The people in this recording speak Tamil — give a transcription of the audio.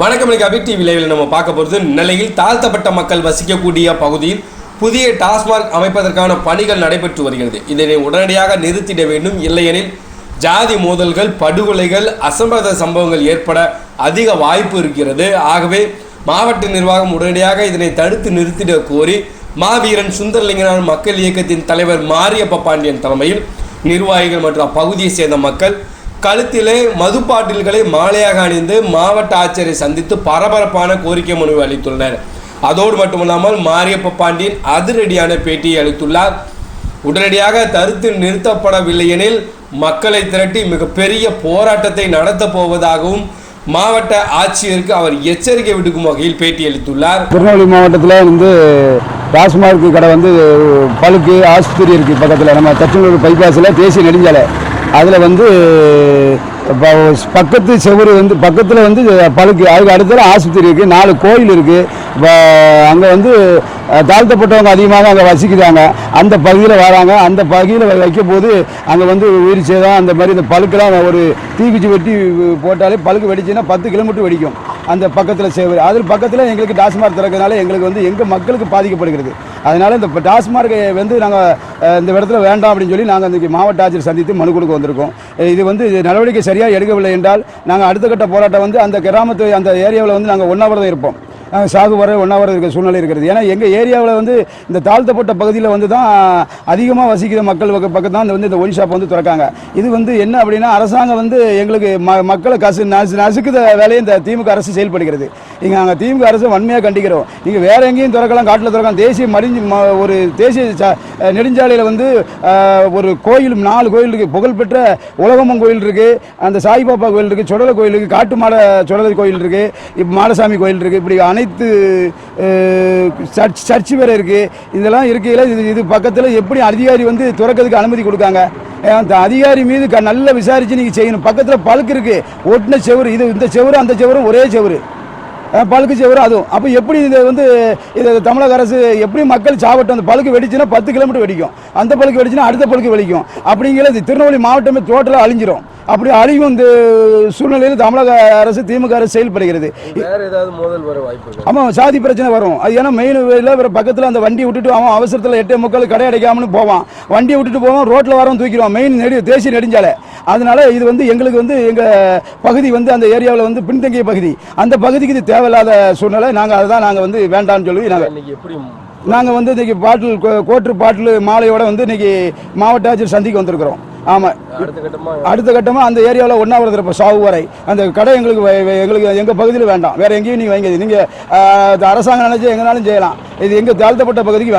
வணக்கம் இன்னைக்கு அபிக் டிவி லைவில் நம்ம பார்க்க போகிறது நெல்லையில் தாழ்த்தப்பட்ட மக்கள் வசிக்கக்கூடிய பகுதியில் புதிய டாஸ்மாக் அமைப்பதற்கான பணிகள் நடைபெற்று வருகிறது. இதனை உடனடியாக நிறுத்திட வேண்டும். இல்லையெனில் ஜாதி மோதல்கள் படுகொலைகள் அசம்பாத சம்பவங்கள் ஏற்பட அதிக வாய்ப்பு இருக்கிறது. ஆகவே மாவட்ட நிர்வாகம் உடனடியாக இதனை தடுத்து நிறுத்திட கோரி மாவீரன் சுந்தரலிங்கனார் மக்கள் இயக்கத்தின் தலைவர் மாரியப்ப பாண்டியன் தலைமையில் நிர்வாகிகள் மற்றும் அப்பகுதியை சேர்ந்த மக்கள் கழுத்திலே மது பாட்டில்களை மாலையாக அணிந்து மாவட்ட ஆட்சியரை சந்தித்து பரபரப்பான கோரிக்கை மனுவை அளித்துள்ளனர். அதோடு மட்டுமல்லாமல் மாரியப்ப பாண்டியன் அதிரடியான பேட்டியை அளித்துள்ளார். உடனடியாக தடுத்து நிறுத்தப்படவில்லை எனில் மக்களை திரட்டி மிகப்பெரிய போராட்டத்தை நடத்தப் போவதாகவும் மாவட்ட ஆட்சியருக்கு அவர் எச்சரிக்கை விடுக்கும் வகையில் பேட்டியளித்துள்ளார் திருநெல்வேலி மாவட்டத்தில் வந்து டாஸ்மார்க் கடை வந்து பழுக்கு ஆஸ்பத்திரி இருக்குது பக்கத்தில். நம்ம தச்சனூர் பைபாஸில் தேசிய நெடுஞ்சாலை. அதில் வந்து பக்கத்து செவரு வந்து பக்கத்தில் வந்து பழுக்கு அதுக்கு அடுத்தது ஆஸ்பத்திரி இருக்குது நாலு கோயில் இருக்குது அங்கே வந்து தாழ்த்தப்பட்டவங்க அதிகமாக அங்கே வசிக்கிறாங்க. அந்த பகுதியில் வராங்க. அந்த பகுதியில் வைக்கும் போது அங்கே வந்து உயிர் சேதம் அந்த மாதிரி இந்த பழுக்கெல்லாம் ஒரு தீக்குச்சி வெட்டி போட்டாலே பழுக்கு வெடிச்சுன்னா பத்து கிலோமீட்டர் வெடிக்கும். அந்த பக்கத்தில் சேவர். அதில் பக்கத்தில் எங்களுக்கு டாஸ்மார்க் திறக்கிறதுனால எங்களுக்கு வந்து எங்கள் மக்களுக்கு பாதிக்கப்படுகிறது. அதனால் இந்த டாஸ்மார்க்கை வந்து நாங்கள் இந்த இடத்துல வேண்டாம் அப்படின்னு சொல்லி நாங்கள் இன்றைக்கி மாவட்ட ஆட்சியர் சந்தித்து மனு கொடுக்க வந்திருக்கோம். இது வந்து இது நடவடிக்கை சரியாக எடுக்கவில்லை என்றால் நாங்கள் அடுத்த கட்ட போராட்டம் வந்து அந்த கிராமத்து அந்த ஏரியாவில் வந்து நாங்கள் ஒன்றாவது இருப்போம். சாகு வர ஒன்றாவது இருக்கிற சூழ்நிலை இருக்கிறது. ஏன்னா எங்கள் ஏரியாவில் வந்து இந்த தாழ்த்தப்பட்ட பகுதியில் வந்து தான் அதிகமாக வசிக்கிற மக்கள் பக்க- பக்கம் தான் வந்து இந்த ஒயின் ஷாப் வந்து திறக்காங்க. இது வந்து என்ன அப்படின்னா அரசாங்கம் வந்து எங்களுக்கு ம மக்களை கசு நசு நசுக்குத வேலையை இந்த திமுக அரசு செயல்படுகிறது. இங்கே நாங்கள் திமுக அரசு வன்மையாக கண்டிக்கிறோம். நீங்கள் வேறு எங்கேயும் திறக்கலாம் காட்டில் திறக்கலாம். தேசிய மடிஞ்சு ஒரு தேசிய நெடுஞ்சாலையில் வந்து ஒரு கோயில் நாலு கோயில் இருக்குது புகழ்பெற்ற உலகம்மன் கோயில் இருக்குது அந்த சாய்பாபா கோயில் இருக்குது சுடலை கோயில் இருக்குது காட்டு மாட சுடலை கோயில் இருக்குது இப்போ மாடசாமி கோயில் இருக்குது இப்படி அனைத்து சர்ச் சர்ச் வேறு இருக்குது இதெல்லாம் இருக்கையில் இது இது பக்கத்தில் எப்படி அதிகாரி வந்து திறக்கிறதுக்கு அனுமதி கொடுக்காங்க? அந்த அதிகாரி மீது க நல்லா விசாரித்து நீங்கள் செய்யணும். பக்கத்தில் பழுக்கு இருக்குது ஒட்டின செவுரு இது இந்த செவுரு அந்த செவரும் ஒரே செவரு. பழுக்கு செவரு அதுவும். அப்போ எப்படி இதை வந்து இது தமிழக அரசு எப்படி மக்கள் சாவட்டும் அந்த பழுக்கு வெடிச்சுன்னா பத்து கிலோமீட்டர் வெடிக்கும். அந்த பழுக்கு வெடிச்சுன்னா அடுத்த பழுக்கு வெடிக்கும். அப்படிங்கிற இது திருநெல்வேலி மாவட்டமே தோட்டலாக அழிஞ்சிரும். அப்படி அழிவும் இந்த சூழ்நிலையில் தமிழக அரசு திமுக அரசு செயல்படுகிறது. ஆமாம் சாதி பிரச்சனை வரும். அது ஏன்னா மெயின் வேறு பக்கத்தில் அந்த வண்டி விட்டுட்டு அவன் அவசரத்தில் எட்டே முக்கால் கடை அடைக்காமனு போவான். வண்டியை விட்டுட்டு போவான் ரோட்டில் வரவும் தூக்கிடுவான். மெயின் நெடு தேசிய நெடுஞ்சாலை. அதனால இது வந்து எங்களுக்கு வந்து எங்கள் பகுதி வந்து அந்த ஏரியாவில் வந்து பின்தங்கிய பகுதி. அந்த பகுதிக்கு இது தேவையில்லாத சூழ்நிலை. நாங்கள் அதை தான் நாங்கள் வந்து வேண்டாம்னு சொல்லி நாங்கள் எப்படி நாங்கள் வந்து இன்னைக்கு பாட்டில் கோட்ரு பாட்டில் மாலையோட வந்து இன்னைக்கு மாவட்ட ஆட்சியர் சந்திக்க வந்திருக்கிறோம். ஆமாம் அடுத்த கட்டமா அடுத்த கட்டமாக அந்த ஏரியாவில் ஒன்றாவது இப்போ சாவு வரை. அந்த கடை எங்களுக்கு எங்களுக்கு எங்கள் பகுதியில் வேண்டாம். வேறு எங்கேயும் நீங்கள் வைங்க நீங்கள் அரசாங்கம் நினைச்சு எங்கனாலும் செய்யலாம். இது எங்கள் தாழ்த்தப்பட்ட பகுதிக்கு